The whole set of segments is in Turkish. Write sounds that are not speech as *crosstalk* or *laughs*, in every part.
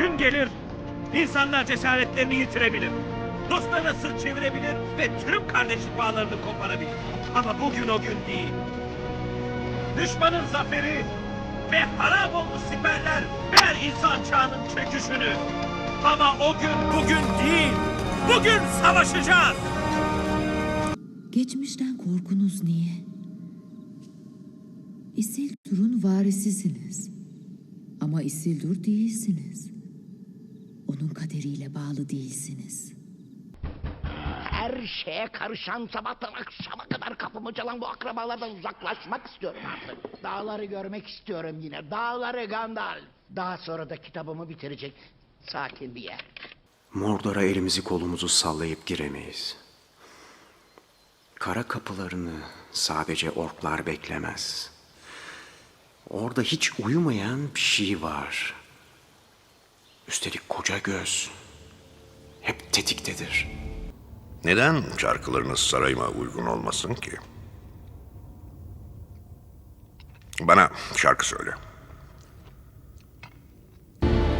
gün gelir, insanlar cesaretlerini yitirebilir. Dostlarına sırt çevirebilir ve tüm kardeşlik bağlarını koparabilir. Ama bugün o gün değil. Düşmanın zaferi ve harap olmuş siperler ver insan çağının çöküşünü. Ama o gün bugün değil. Bugün savaşacağız. Geçmişten korkunuz niye? Isildur'un varisisiniz. Ama Isildur değilsiniz. Onun kaderiyle bağlı değilsiniz. Her şeye karışan sabahtan akşama kadar kapımı çalan bu akrabalardan uzaklaşmak istiyorum artık. Dağları görmek istiyorum yine. Dağları Gandalf. Daha sonra da kitabımı bitirecek sakin bir yer. Mordor'a elimizi kolumuzu sallayıp giremeyiz. Kara kapılarını sadece orklar beklemez. Orada hiç uyumayan bir şey var. Üstelik koca göz. Hep tetiktedir. Neden şarkılarınız sarayıma uygun olmasın ki? Bana şarkı söyle.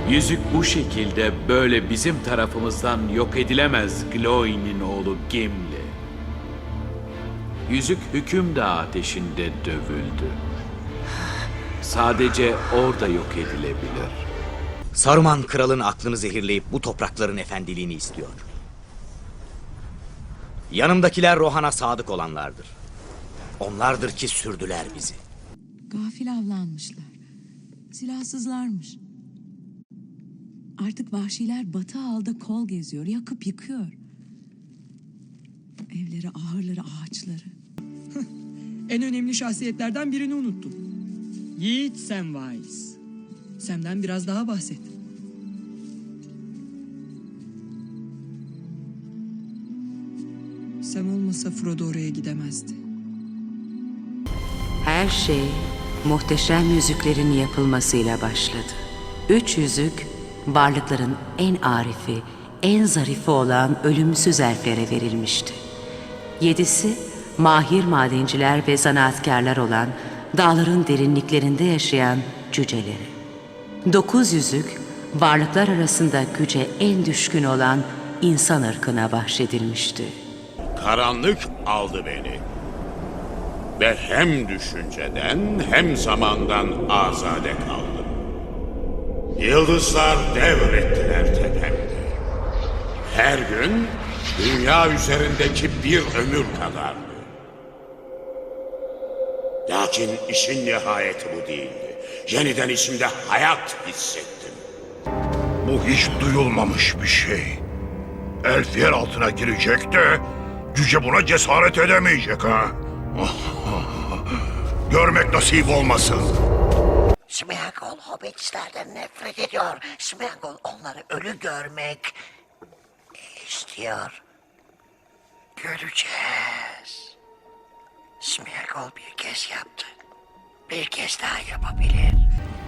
Yüzük bu şekilde böyle bizim tarafımızdan yok edilemez Gloin'in oğlu Gimli. Yüzük hükümdağ ateşinde dövüldü. Sadece orada yok edilebilir. Saruman kralın aklını zehirleyip bu toprakların efendiliğini istiyor. Yanımdakiler Rohan'a sadık olanlardır. Onlardır ki sürdüler bizi. Gafil avlanmışlar. Silahsızlarmış. Artık vahşiler batı alda kol geziyor, yakıp yıkıyor. Evleri, ahırları, ağaçları. En önemli şahsiyetlerden birini unuttun. Yiğit Samwise. Sam'den biraz daha bahset. Sam olmasa Frodo oraya gidemezdi. Her şey muhteşem yüzüklerin yapılmasıyla başladı. Üç yüzük varlıkların en arifi, en zarifi olan ölümsüz elflere verilmişti. Yedisi mahir madenciler ve zanaatkarlar olan dağların derinliklerinde yaşayan cüceleri. Dokuz yüzük varlıklar arasında güce en düşkün olan insan ırkına bahşedilmişti. Karanlık aldı beni. Ve hem düşünceden hem zamandan azade kaldım. Yıldızlar devrettiler tepemde. Her gün dünya üzerindeki bir ömür kadardı. Lakin işin nihayeti bu değildi. Yeniden içimde hayat hissettim. Bu hiç duyulmamış bir şey. Elf yer altına girecek de cüce buna cesaret edemeyecek ha. *laughs* Görmek nasip olmasın. Smeagol hobbitlerden nefret ediyor. Smeagol onları ölü görmek istiyor. Göreceğiz. Smeagol bir kez yaptı. Bir kez daha yapabilir.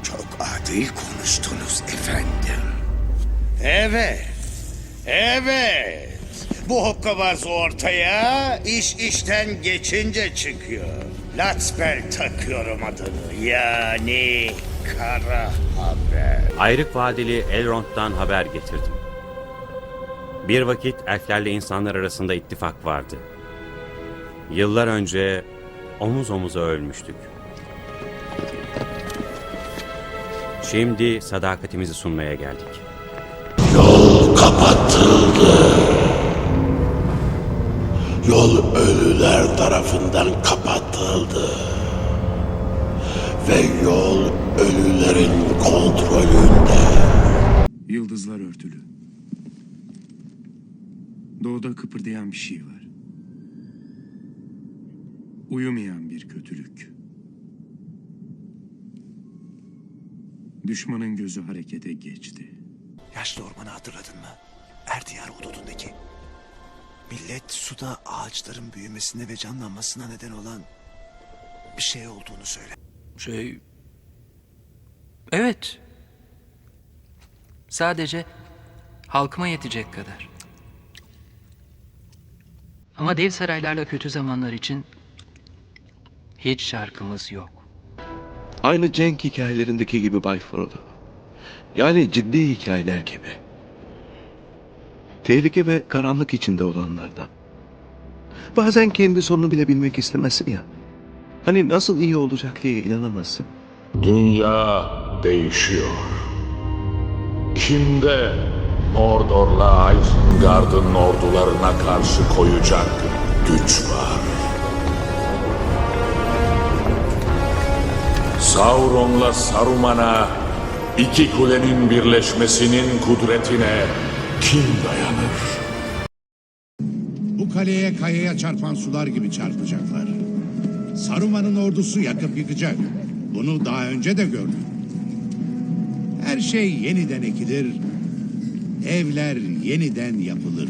Çok adil konuştunuz efendim. Evet. Evet. Bu hokkabaz ortaya iş işten geçince çıkıyor. Latspel takıyorum adını. Yani kara haber. Ayrık vadeli Elrond'dan haber getirdim. Bir vakit elflerle insanlar arasında ittifak vardı. Yıllar önce omuz omuza ölmüştük. Şimdi sadakatimizi sunmaya geldik. Yol ölüler tarafından kapatıldı. Ve yol ölülerin kontrolünde. Yıldızlar örtülü. Doğuda kıpırdayan bir şey var. Uyumayan bir kötülük. Düşmanın gözü harekete geçti. Yaşlı ormanı hatırladın mı? Erdiyar hududundaki. Millet suda ağaçların büyümesine ve canlanmasına neden olan bir şey olduğunu söyle. Şey... Evet. Sadece halkıma yetecek kadar. Ama dev saraylarla kötü zamanlar için hiç şarkımız yok. Aynı Cenk hikayelerindeki gibi Bay Frodo. Yani ciddi hikayeler gibi. Tehlike ve karanlık içinde olanlardan. Bazen kendi sonunu bile bilmek istemezsin ya. Hani nasıl iyi olacak diye inanamazsın. Dünya değişiyor. Kimde Mordor'la Isengard'ın ordularına karşı koyacak güç var? Sauron'la Saruman'a iki kulenin birleşmesinin kudretine kim dayanır? Bu kaleye kayaya çarpan sular gibi çarpacaklar. Saruman'ın ordusu yakıp yıkacak. Bunu daha önce de gördük. Her şey yeniden ekilir, evler yeniden yapılır.